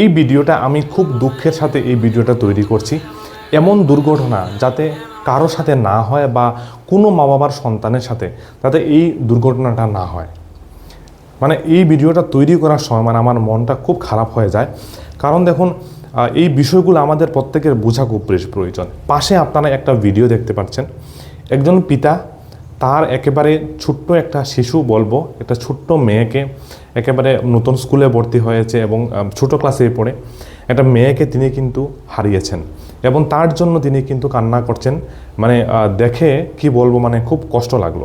এই ভিডিওটা আমি খুব দুঃখের সাথে এই ভিডিওটা তৈরি করছি। এমন দুর্ঘটনা যাতে কারও সাথে না হয় বা কোনো মা বাবার সন্তানের সাথে যাতে এই দুর্ঘটনাটা না হয়। মানে এই ভিডিওটা তৈরি করার সময় মানে আমার মনটা খুব খারাপ হয়ে যায়। কারণ দেখুন এই বিষয়গুলো আমাদের প্রত্যেকের বোঝা খুব বেশি প্রয়োজন। পাশে আপনারা একটা ভিডিও দেখতে পাচ্ছেন। একজন পিতা তার একেবারে ছোট্ট একটা শিশু বলব, একটা ছোট্ট মেয়েকে একেবারে নতুন স্কুলে ভর্তি হয়েছে এবং ছোট ক্লাসে পড়ে। একটা মেয়েকে তিনি কিন্তু হারিয়েছেন এবং তার জন্য তিনি কিন্তু কান্না করছেন। মানে দেখে কি বলব মানে খুব কষ্ট লাগল।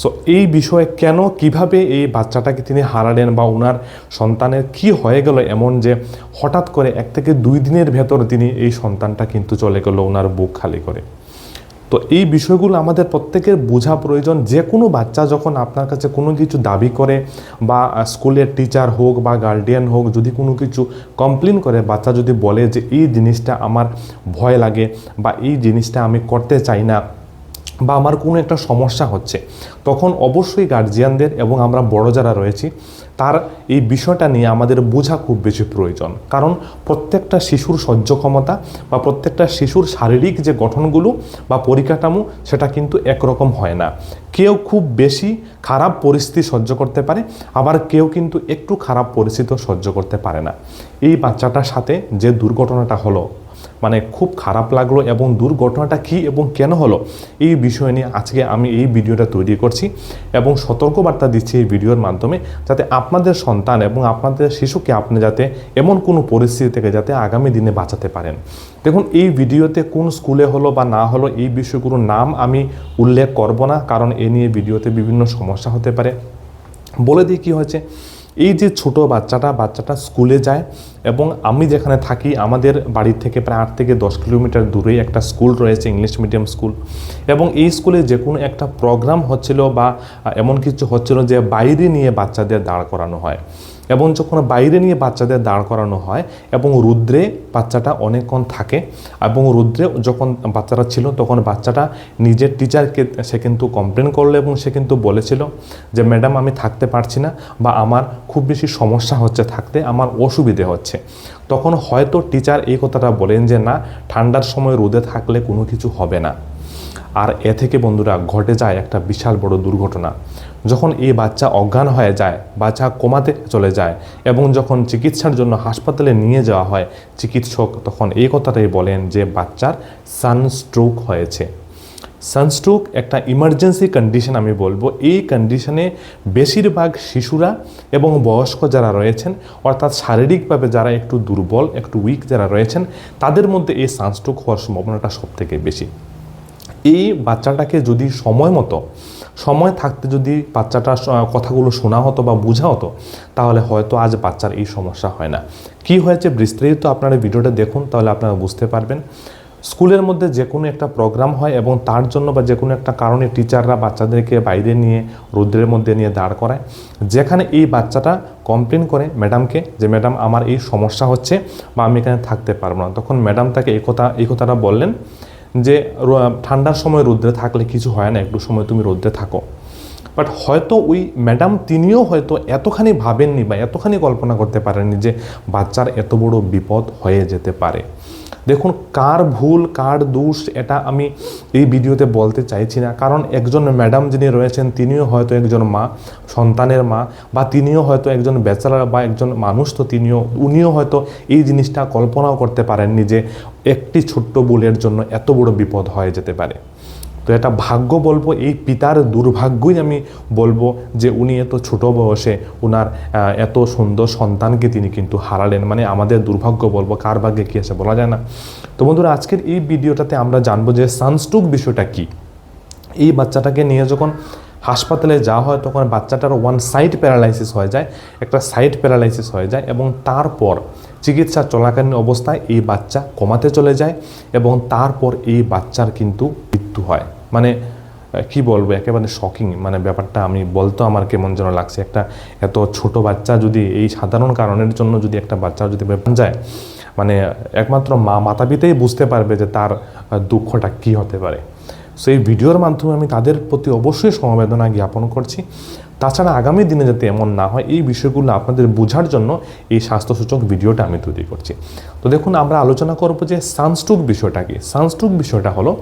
সো এই বিষয়ে কেন, কীভাবে এই বাচ্চাটাকে তিনি হারালেন বা ওনার সন্তানের কি হয়ে গেল এমন যে হঠাৎ করে এক থেকে দুই দিনের ভেতর তিনি এই সন্তানটা কিন্তু চলে গেল ওনার বুক খালি করে। তো এই বিষয়গুলো আমাদের প্রত্যেকের বোঝা প্রয়োজন। যে কোনো বাচ্চা যখন আপনার কাছে কোনো কিছু দাবি করে বা স্কুলের টিচার হোক বা গার্ডিয়ান হোক, যদি কোনো কিছু কমপ্লেন করে, বাচ্চা যদি বলে যে, এই জিনিসটা আমার ভয় লাগে বা, এই জিনিসটা আমি করতে চাই না। বা আমার কোনো একটা সমস্যা হচ্ছে, তখন অবশ্যই গার্জিয়ানদের এবং আমরা বড় যারা রয়েছি, তার এই বিষয়টা নিয়ে আমাদের বোঝা খুব বেশি প্রয়োজন। কারণ প্রত্যেকটা শিশুর সহ্য ক্ষমতা বা প্রত্যেকটা শিশুর শারীরিক যে গঠনগুলো বা পরিকাঠামো, সেটা কিন্তু একরকম হয় না। কেউ খুব বেশি খারাপ পরিস্থিতি সহ্য করতে পারে, আবার কেউ কিন্তু একটু খারাপ পরিস্থিতিও সহ্য করতে পারে না। এই বাচ্চাটার সাথে যে দুর্ঘটনাটা হলো মানে খুব খারাপ লাগল এবং দুর্ঘটনাটা কী এবং কেন হলো? এই বিষয় নিয়ে আজকে আমি এই ভিডিওটা তৈরি করছি এবং সতর্কবার্তা দিচ্ছি এই ভিডিওর মাধ্যমে যাতে আপনাদের সন্তান এবং আপনাদের শিশুকে আপনি যাতে এমন কোনো পরিস্থিতি থেকে যাতে আগামী দিনে বাঁচাতে পারেন। দেখুন, এই ভিডিওতে কোন স্কুলে হলো বা না হলো এই বিষয়গুলোর নাম আমি উল্লেখ করব না, কারণ এ নিয়ে ভিডিওতে বিভিন্ন সমস্যা হতে পারে। বলে দিই কী হয়েছে? এই যে ছোট বাচ্চাটা বাচ্চাটা স্কুলে যায় এবং আমি যেখানে থাকি, আমাদের বাড়ি থেকে প্রায় আট থেকে দশ কিলোমিটার দূরে একটা স্কুল রয়েছে ইংলিশ মিডিয়াম স্কুল এবং এই স্কুলে যে কোনো একটা প্রোগ্রাম হচ্ছিল বা এমন কিছু হচ্ছিল যে বাইরে নিয়ে বাচ্চাদের দাঁড় করানো হয়। এবং যখন বাইরে নিয়ে বাচ্চাদের দাঁড় করানো হয় এবং রুদ্রে বাচ্চাটা অনেকক্ষণ থাকে এবং রুদ্রে যখন বাচ্চাটা ছিল তখন বাচ্চাটা নিজের টিচারকে সে কিন্তু কমপ্লেন করল এবং সে কিন্তু বলেছিল যে ম্যাডাম আমি থাকতে পারছি না বা আমার খুব বেশি সমস্যা হচ্ছে থাকতে, আমার অসুবিধে হচ্ছে। তখন হয়তো টিচার এই কথাটা বলেন যে, না, ঠান্ডার সময় রোদে থাকলে কোনো কিছু হবে না। আর এ থেকে বন্ধুরা, ঘটে যায় একটা বিশাল বড় দুর্ঘটনা। যখন এই বাচ্চা অজ্ঞান হয়ে যায়, বাচ্চা কোমাতে চলে যায় এবং যখন চিকিৎসার জন্য হাসপাতালে নিয়ে যাওয়া হয়, চিকিৎসক তখন এই কথাটাই বলেন যে বাচ্চার সানস্ট্রোক হয়েছে। সানস্ট্রোক একটা ইমার্জেন্সি কন্ডিশন আমি বলব। এই কন্ডিশনে বেশিরভাগ শিশুরা এবং বয়স্ক যারা রয়েছেন, অর্থাৎ শারীরিকভাবে যারা একটু দুর্বল, একটু উইক যারা রয়েছেন, তাদের মধ্যে এই সানস্ট্রোক হওয়ার সম্ভাবনাটা সবথেকে বেশি। এই বাচ্চাটাকে যদি সময় মতো সময় থাকতে যদি বাচ্চাটা কথাগুলো শোনা হতো বা বোঝা হতো, তাহলে হয়তো আজ বাচ্চার এই সমস্যা হয় না। কি হয়েছে বিস্তারিত আপনারা ভিডিওটা দেখুন, তাহলে আপনারা বুঝতে পারবেন। স্কুলের মধ্যে যে কোনো একটা প্রোগ্রাম হয় এবং তার জন্য বা যে কোনো একটা কারণে টিচাররা বাচ্চাদেরকে বাইরে নিয়ে, রৌদ্রের মধ্যে নিয়ে দাঁড় করায়। যেখানে এই বাচ্চাটা কমপ্লেন করে ম্যাডামকে যে, ম্যাডাম, আমার এই সমস্যা হচ্ছে বা আমি এখানে থাকতে পারব না। তখন ম্যাডাম তাকে এই কথা, এই কথাটা বললেন। যে ঠান্ডার সময় রোদ্রে থাকলে কিছু হয় না, একটু সময় তুমি রোদ্রে থাকো। বাট হয়তো ওই ম্যাডাম তিনিও হয়তো এতখানি ভাবেননি বা এতখানি কল্পনা করতে পারেননি যে বাচ্চার এত বড় বিপদ হয়ে যেতে পারে। দেখুন, কার ভুল, কার দোষ, এটা আমি এই ভিডিওতে বলতে চাইছি না। কারণ একজন ম্যাডাম যিনি রয়েছেন, তিনিও হয়তো একজন মা, সন্তানের মা, বা তিনিও হয়তো একজন ব্যাচেলার বা একজন মানুষ, তো তিনিও, উনিও হয়তো এই জিনিসটা কল্পনাও করতে পারেননি যে একটি ছোট্ট ভুলের জন্য এত বড় বিপদ হয়ে যেতে পারে। তো এটা ভাগ্য বলব, এই পিতার দুর্ভাগ্যই আমি বলব যে উনি এত ছোট বয়সে ওনার এত সুন্দর সন্তানকে তিনি কিন্তু হারালেন। মানে আমাদের দুর্ভাগ্য বলব, কার ভাগ্যে কী আছে বলা যায় না। তো বন্ধুরা, আজকের এই ভিডিওটাতে আমরা জানব যে সানস্ট্রোক বিষয়টা কী। এই বাচ্চাটাকে নিয়ে যখন হাসপাতালে যাওয়া হয়, তখন বাচ্চাটার ওয়ান সাইড প্যারালাইসিস হয়ে যায়, একটা সাইড প্যারালাইসিস হয়ে যায় এবং তারপর চিকিৎসা চলাকালীন অবস্থায় এই বাচ্চা কমাতে চলে যায় এবং তারপর এই বাচ্চার কিন্তু মৃত্যু হয়। মানে কি বলব, একেবারে শকিং মানে ব্যাপারটা আমি বলতো আমার কেমন যেন লাগছে। একটা এত ছোট বাচ্চা যদি এই সাধারণ কারণের জন্য যদি একটা বাচ্চা যদি যায় মানে একমাত্র মা, মাতা পিতাই বুঝতে পারবে যে তার দুঃখটা কি হতে পারে। সো এই ভিডিওর মাধ্যমে আমি তাদের প্রতি অবশ্যই সমবেদনা জ্ঞাপন করছি। তাছাড়া আগামী দিনে যাতে এমন না হয়, এই বিষয়গুলো আপনাদের বোঝার জন্য এই স্বাস্থ্যসূচক ভিডিওটা আমি তৈরি করছি। তো দেখুন, আমরা আলোচনা করব যে সানস্ট্রোক বিষয়টা কি সানস্ট্রোক বিষয়টা হলো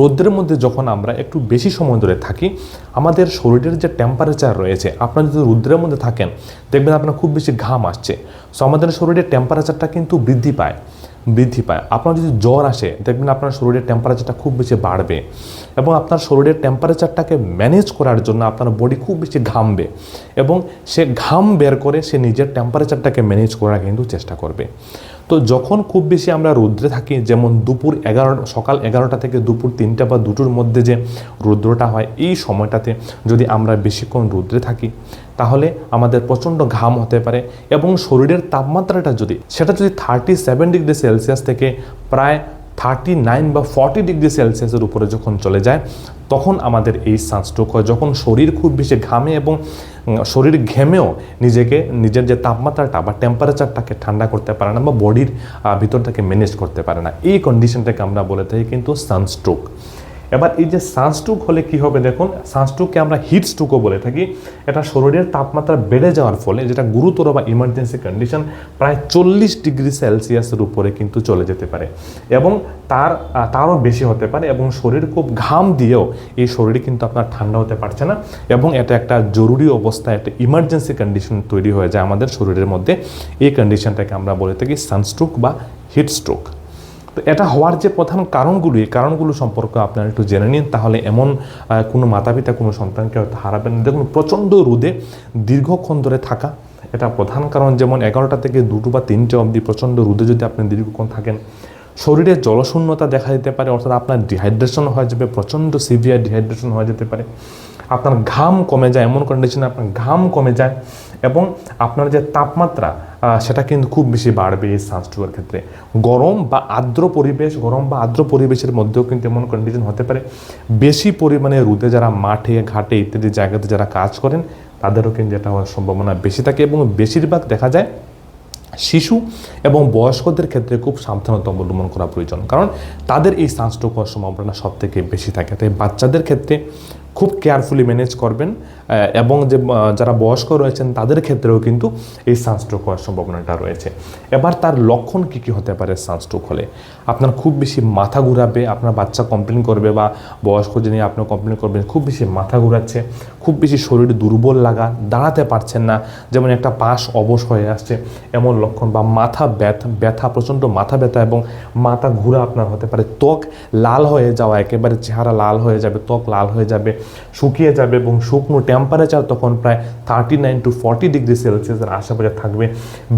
রোদ্রের মধ্যে যখন আমরা একটু বেশি সময় ধরে থাকি, আমাদের শরীরের যে টেম্পারেচার রয়েছে, আপনার যদি রোদ্রের মধ্যে থাকেন, দেখবেন আপনার খুব বেশি ঘাম আসছে। সো আমাদের শরীরের টেম্পারেচারটা কিন্তু বৃদ্ধি পায় বৃদ্ধি পায়। আপনার যদি জ্বর আসে, দেখবেন আপনার শরীরের টেম্পারেচারটা খুব বেশি বাড়বে এবং আপনার শরীরের টেম্পারেচারটাকে ম্যানেজ করার জন্য আপনার বডি খুব বেশি ঘামবে এবং সে ঘাম বের করে সে নিজের টেম্পারেচারটাকে ম্যানেজ করার কিন্তু চেষ্টা করবে। তো যখন খুব বেশি আমরা রৌদ্রে থাকি, যেমন দুপুর এগারো, সকাল এগারোটা থেকে দুপুর তিনটা বা দুটোর মধ্যে যে রৌদ্রটা হয়, এই সময়টাতে যদি আমরা বেশিক্ষণ রৌদ্রে থাকি, তাহলে আমাদের প্রচণ্ড ঘাম হতে পারে এবং শরীরের তাপমাত্রাটা যদি, সেটা যদি থার্টি সেভেন ডিগ্রি সেলসিয়াস থেকে প্রায় থার্টি নাইন বা ফর্টি ডিগ্রি সেলসিয়াসের উপরে যখন চলে যায় তখন আমাদের এই সানস্ট্রোক হয়। যখন শরীর খুব বেশি ঘামে এবং শরীর ঘেমেও নিজেকে, নিজের যে তাপমাত্রাটা বা টেম্পারেচারটাকে ঠান্ডা করতে পারে না বা বডির ভিতরটাকে ম্যানেজ করতে পারে না। এই কন্ডিশনটাকে আমরা বলে থাকি কিন্তু সানস্ট্রোক। এবার এই যে সানস্ট্রোক হলে কি হবে দেখুন, সানস্ট্রোককে আমরা হিট স্ট্রোকও বলে থাকি। এটা শরীরের তাপমাত্রা বেড়ে যাওয়ার ফলে যেটা গুরুতর বা ইমার্জেন্সি কন্ডিশন প্রায় চল্লিশ ডিগ্রি সেলসিয়াসের উপরে কিন্তু চলে যেতে পারে। এবং তার, তারও বেশি হতে পারে এবং শরীর খুব ঘাম দিয়েও এই শরীর কিন্তু আপনার ঠান্ডা হতে পারছে না এবং এটা একটা জরুরি অবস্থা, একটা ইমার্জেন্সি কন্ডিশন তৈরি হয়ে যায় আমাদের শরীরের মধ্যে। এই কন্ডিশনটাকে আমরা বলে থাকি সানস্ট্রোক বা হিট স্ট্রোক। তো এটা হওয়ার যে প্রধান কারণগুলি, এই কারণগুলো সম্পর্কে আপনারা একটু জেনে নিন, তাহলে এমন কোনো মাতা পিতা কোনো সন্তানকে হয়তো হারাবেন দেখুন, প্রচণ্ড রোদে দীর্ঘক্ষণ ধরে থাকা এটা প্রধান কারণ। যেমন এগারোটা থেকে দুটো বা তিনটে অবধি প্রচণ্ড রোদে যদি আপনি দীর্ঘক্ষণ থাকেন, শরীরে জলশূন্যতা দেখা দিতে পারে, অর্থাৎ আপনার ডিহাইড্রেশন হয়ে যাবে, প্রচণ্ড সিভিয়ার ডিহাইড্রেশন হয়ে যেতে পারে। আপনার ঘাম কমে যায়, এমন কন্ডিশনে আপনার ঘাম কমে যায় এবং আপনার যে তাপমাত্রা সেটা কিন্তু খুব বেশি বাড়বে এই সানস্ট্রোকের ক্ষেত্রে। গরম বা আর্দ্র পরিবেশ, গরম বা আর্দ্র পরিবেশের মধ্যেও কিন্তু এমন কন্ডিশন হতে পারে। বেশি পরিমাণে রোদে যারা মাঠে, ঘাটে ইত্যাদি জায়গাতে যারা কাজ করেন, তাদেরও কিন্তু এটা হওয়ার সম্ভাবনা বেশি থাকে এবং বেশিরভাগ দেখা যায় শিশু এবং বয়স্কদের ক্ষেত্রে খুব সাবধানতা অবলম্বন করা প্রয়োজন। কারণ তাদের এই সানস্ট্রোক হওয়ার সম্ভাবনা সব থেকে বেশি থাকে। তাই বাচ্চাদের ক্ষেত্রে খুব কেয়ারফুলি ম্যানেজ করবেন এবং যে যারা বয়স্ক রয়েছেন তাদের ক্ষেত্রেও কিন্তু এই সানস্ট্রোক হওয়ার সম্ভাবনাটা রয়েছে। এবার তার লক্ষণ কী কী হতে পারে সানস্ট্রোক হলে? আপনার খুব বেশি মাথা ঘুরাবে, আপনার বাচ্চা কমপ্লেন করবে বা বয়স্ক যিনি আপনার কমপ্লেন করবেন, খুব বেশি মাথা ঘুরাচ্ছে, খুব বেশি শরীর দুর্বল লাগা, দাঁড়াতে পারছেন না, যেমন একটা পাশ অবশ হয়ে আসছে, এমন লক্ষণ বা মাথা ব্যথা ব্যথা, প্রচণ্ড মাথা ব্যথা এবং মাথা ঘুরা আপনার হতে পারে। ত্বক লাল হয়ে যাওয়া, একেবারে চেহারা লাল হয়ে যাবে, ত্বক লাল হয়ে যাবে শুকিয়ে যাবে এবং শুকনো টেম্পারেচার তখন প্রায় thirty nine to forty degree সেলসিয়াসের আশেপাশে থাকবে।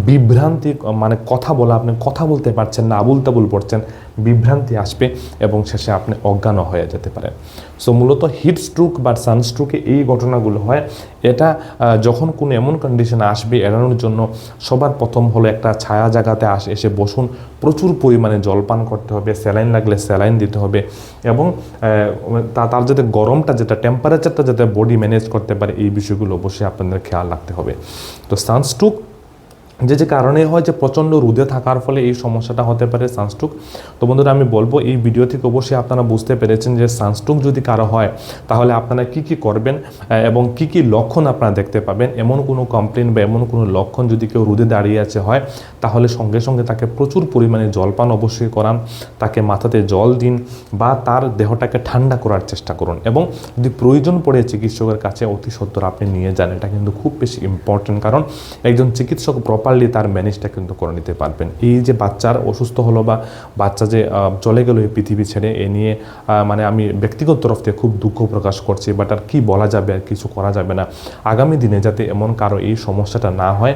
বিভ্রান্তি মানে কথা বলা, আপনি কথা বলতে পারছেন না আবুল তাবুল পড়ছেন, বিভ্রান্তি আসবে এবং শেষে আপনি অজ্ঞান হয়ে যেতে পারেন। সো মূলত হিট স্ট্রোক বা সানস্ট্রোকে এই ঘটনাগুলো হয়। এটা যখন কোনো এমন কন্ডিশন আসবে এড়ানোর জন্য সবার প্রথম হলো একটা ছায়া জায়গাতে আস, এসে বসুন। প্রচুর পরিমাণে জল পান করতে হবে, স্যালাইন লাগলে স্যালাইন দিতে হবে এবং তার যাতে গরমটা যেটা টেম্পারেচারটা যাতে বডি ম্যানেজ করতে পারে, এই বিষয়গুলো অবশ্যই আপনাদের খেয়াল রাখতে হবে। তো সানস্ট্রোক যে যে কারণে হয় যে প্রচণ্ড রোদে থাকার ফলে এই সমস্যাটা হতে পারে সানস্ট্রোক। তো বন্ধুরা, আমি বলব এই ভিডিও থেকে অবশ্যই আপনারা বুঝতে পেরেছেন যে সানস্ট্রোক যদি কারও হয়, তাহলে আপনারা কি কি করবেন এবং কি কি লক্ষণ আপনারা দেখতে পাবেন? এমন কোনো কমপ্লেন বা এমন কোনো লক্ষণ যদি কেউ রোদে দাঁড়িয়ে আছে হয়, তাহলে সঙ্গে সঙ্গে তাকে প্রচুর পরিমাণে জলপান অবশ্যই করান, তাকে মাথাতে জল দিন বা তার দেহটাকে ঠান্ডা করার চেষ্টা করুন এবং যদি প্রয়োজন পড়ে চিকিৎসকের কাছে অতি সত্বর আপনি নিয়ে যান, এটা কিন্তু খুব বেশি ইম্পর্টেন্ট কারণ একজন চিকিৎসক প্রপারলি তার ম্যানেজটা কিন্তু করে নিতে পারবেন। এই যে বাচ্চার অসুস্থ হলো বা বাচ্চা যে চলে গেল এই পৃথিবী ছেড়ে, এ নিয়ে মানে আমি ব্যক্তিগত তরফ থেকে খুব দুঃখ প্রকাশ করছি বাট আর কি বলা যাবে, আর কিছু করা যাবে না। আগামী দিনে যাতে এমন কারও এই সমস্যাটা না হয়,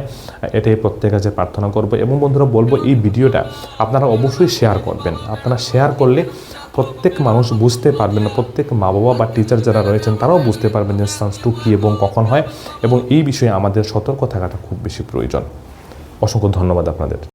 এটাই প্রত্যেক কাছে প্রার্থনা করব এবং বন্ধুরা বলব, এই ভিডিওটা আপনারা অবশ্যই শেয়ার করবেন। আপনারা শেয়ার করলে প্রত্যেক মানুষ বুঝতে পারবেন না, প্রত্যেক মা বাবা বা টিচার যারা রয়েছেন, তারাও বুঝতে পারবেন যে সানস্ট্রোক কী এবং কখন হয় এবং এই বিষয়ে আমাদের সতর্ক থাকাটা খুব বেশি প্রয়োজন। অসংখ্য ধন্যবাদ আপনাদের।